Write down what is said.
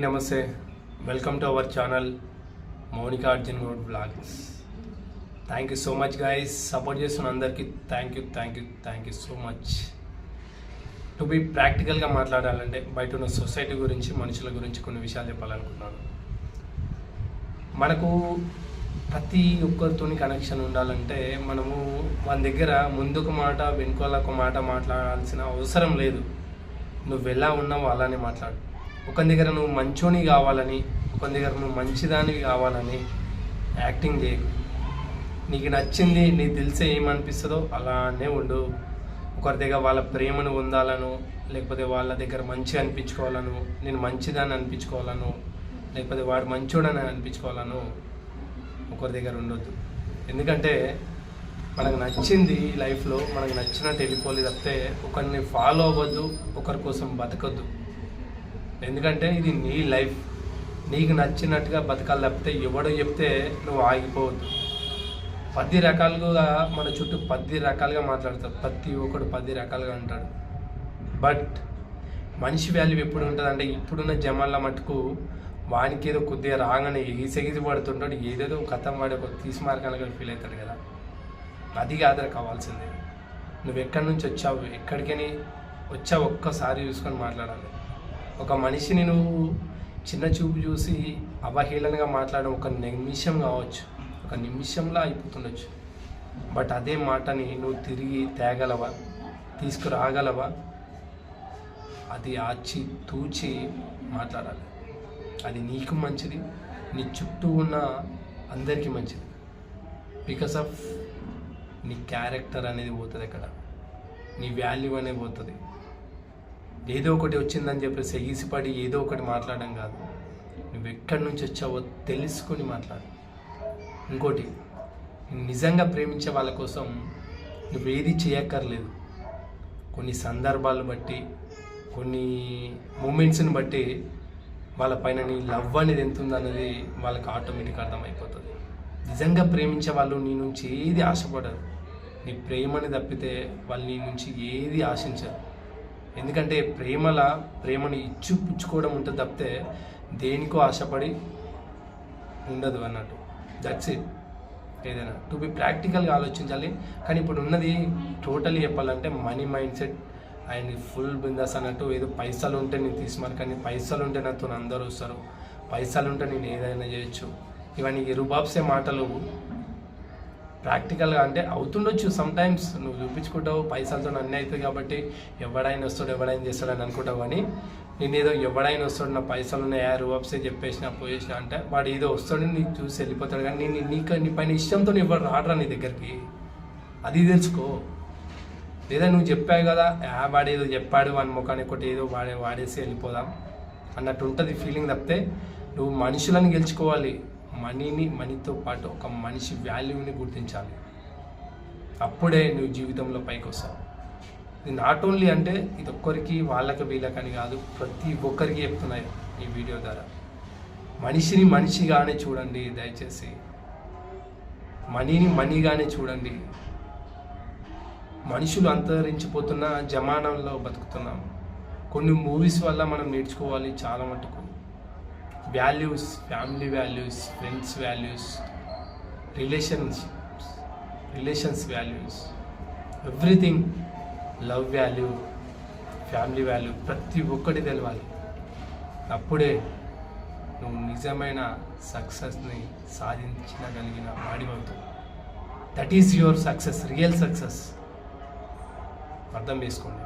నమస్తే. Welcome to our channel Mounika Arjun Goud blogs thank you so much guys support చేస్తున్న అందరికీ thank you thank you thank you so much to be ప్రాక్టికల్గా మాట్లాడాలంటే బయట ఉన్న society గురించి మనుషుల గురించి కొన్ని విషయాలు చెప్పాలనుకుంటున్నాను. మనకు ప్రతి ఒక్కరితోని కనెక్షన్ ఉండాలంటే మనము మన దగ్గర ముందుకు మాట వెనుకలకు మాట మాట్లాడాల్సిన అవసరం లేదు. నువ్వు ఎలా ఉన్నావు అలానే మాట్లాడు. ఒక దగ్గర నువ్వు మంచోని కావాలని ఒక దగ్గర నువ్వు మంచిదానివి కావాలని యాక్టింగ్ చేయకు. నీకు నచ్చింది నీకు తెలిసే ఏమనిపిస్తుందో అలానే ఉండు. ఒకరి దగ్గర వాళ్ళ ప్రేమను పొందాలను లేకపోతే వాళ్ళ దగ్గర మంచి అనిపించుకోవాలను నేను మంచిదాన్ని అనిపించుకోవాలను లేకపోతే వాడు మంచోడని అనిపించుకోవాలను ఒకరి దగ్గర ఉండొద్దు. ఎందుకంటే మనకు నచ్చింది లైఫ్లో మనకు నచ్చినట్టు వెళ్ళిపోలేదు తప్పితే ఒకరిని ఫాలో అవ్వద్దు ఒకరి కోసం బతకొద్దు. ఎందుకంటే ఇది నీ లైఫ్. నీకు నచ్చినట్టుగా బతకాలి తప్పితే ఎవడో చెప్తే నువ్వు ఆగిపోవద్దు. పది రకాలుగా మన చుట్టూ పది రకాలుగా మాట్లాడతారు. ప్రతి ఒక్కడు పది రకాలుగా అంటాడు బట్ మనిషి వాల్యూ ఎప్పుడు ఉంటుంది అంటే ఇప్పుడున్న జమాల మటుకు వానికి ఏదో కొద్దిగా రాగానే ఎగిసెగిసి పడుతుంటాడు. ఏదేదో కథం వాడి ఒక తీసి మార్గాలుగా ఫీల్ అవుతాడు కదా. అది కాదు కావాల్సిందే. నువ్వు ఎక్కడి నుంచి వచ్చావు? ఎక్కడికని వచ్చావు ఒక్కసారి చూసుకొని మాట్లాడాలి. ఒక మనిషిని నువ్వు చిన్న చూపు చూసి అవహేళనగా మాట్లాడడం ఒక నిమిషం కావచ్చు. ఒక నిమిషంలో అయిపోతుండొచ్చు. బట్ అదే మాటని నువ్వు తిరిగి తేగలవా? తీసుకురాగలవా? అది ఆచి తూచి మాట్లాడాలి. అది నీకు మంచిది నీ చుట్టూ ఉన్న అందరికీ మంచిది. బికాస్ ఆఫ్ నీ క్యారెక్టర్ అనేది పోతుంది అక్కడ. నీ వాల్యూ అనేది పోతుంది. ఏదో ఒకటి వచ్చిందని చెప్పేసి ఎగిసిపడి ఏదో ఒకటి మాట్లాడడం కాదు. నువ్వు ఎక్కడి నుంచి వచ్చావో తెలుసుకొని మాట్లాడు. ఇంకోటి నిజంగా ప్రేమించే వాళ్ళ కోసం నువ్వేది చేయక్కర్లేదు. కొన్ని సందర్భాలు బట్టి కొన్ని మూమెంట్స్ని బట్టి వాళ్ళ పైన నీ లవ్ అనేది ఎంత ఉందన్నది వాళ్ళకి ఆటోమేటిక్ అర్థమైపోతుంది. నిజంగా ప్రేమించే వాళ్ళు నీ నుంచి ఏది ఆశపడరు. నీ ప్రేమని తప్పితే వాళ్ళు నీ నుంచి ఏది ఆశించరు. ఎందుకంటే ప్రేమల ప్రేమను ఇచ్చి పుచ్చుకోవడం ఉంటుంది తప్పితే దేనికో ఆశపడి ఉండదు అన్నట్టు. దట్స్ ఇట్ ఏదైనా. టు బి ప్రాక్టికల్గా ఆలోచించాలి. కానీ ఇప్పుడు ఉన్నది టోటలీ చెప్పాలంటే money mindset and full బిందాస్ అన్నట్టు ఏదో పైసలు ఉంటే నేను తీసుకున్నాను కానీ పైసలు ఉంటే నాతో అందరూ వస్తారు. పైసలు ఉంటే నేను ఏదైనా చేయొచ్చు. ఇవన్నీ ఎరుబాబ్సే మాటలు. ప్రాక్టికల్గా అంటే అవుతుండొచ్చు. సమ్టైమ్స్ నువ్వు చూపించుకుంటావు పైసలతో అన్నీ అవుతుంది కాబట్టి ఎవడైనా వస్తాడు ఎవడైనా చేస్తాడని అనుకుంటావు కానీ నేను ఏదో ఎవడైనా వస్తాడు నా పైసలు ఉన్నాయా రూపాప్సే చెప్పేసిన పోయేసిన అంటే వాడు ఏదో వస్తాడు నీకు చూసి వెళ్ళిపోతాడు కానీ నేను నీకు నీ పైన ఇష్టంతో ఎవరు రాడరా నీ దగ్గరికి? అది తెలుసుకో. లేదా నువ్వు చెప్పావు కదా ఆ వాడు ఏదో చెప్పాడు వాని ముఖాన్ని ఒకటి ఏదో వాడే వాడేసి వెళ్ళిపోదాం అన్నట్టు ఉంటుంది ఫీలింగ్ తప్పితే నువ్వు మనుషులను గెలుచుకోవాలి. మనీని మనీతో పాటు ఒక మనిషి వాల్యూని గుర్తించాలి. అప్పుడే నువ్వు జీవితంలో పైకి వస్తావు. ఇది నాట్ ఓన్లీ అంటే ఇది ఒక్కరికి వాళ్ళకి వీళ్ళకని కాదు ప్రతి ఒక్కరికి చెప్తున్నాయి ఈ వీడియో ద్వారా. మనిషిని మనిషిగానే చూడండి దయచేసి. మనీని మనీగానే చూడండి. మనుషులు అంతరించిపోతున్న జమానంలో బతుకుతున్నాం. కొన్ని మూవీస్ వల్ల మనం నేర్చుకోవాలి చాలా మటుకు. Values family values friends values relations relations values everything love value family value ప్రతి ఒక్కటి తెలవాలి. అప్పుడే నువ్వు నిజమైన సక్సెస్ని సాధించగలిగిన వాడివవుతావు. That is your success real success అర్థం చేసుకోండి.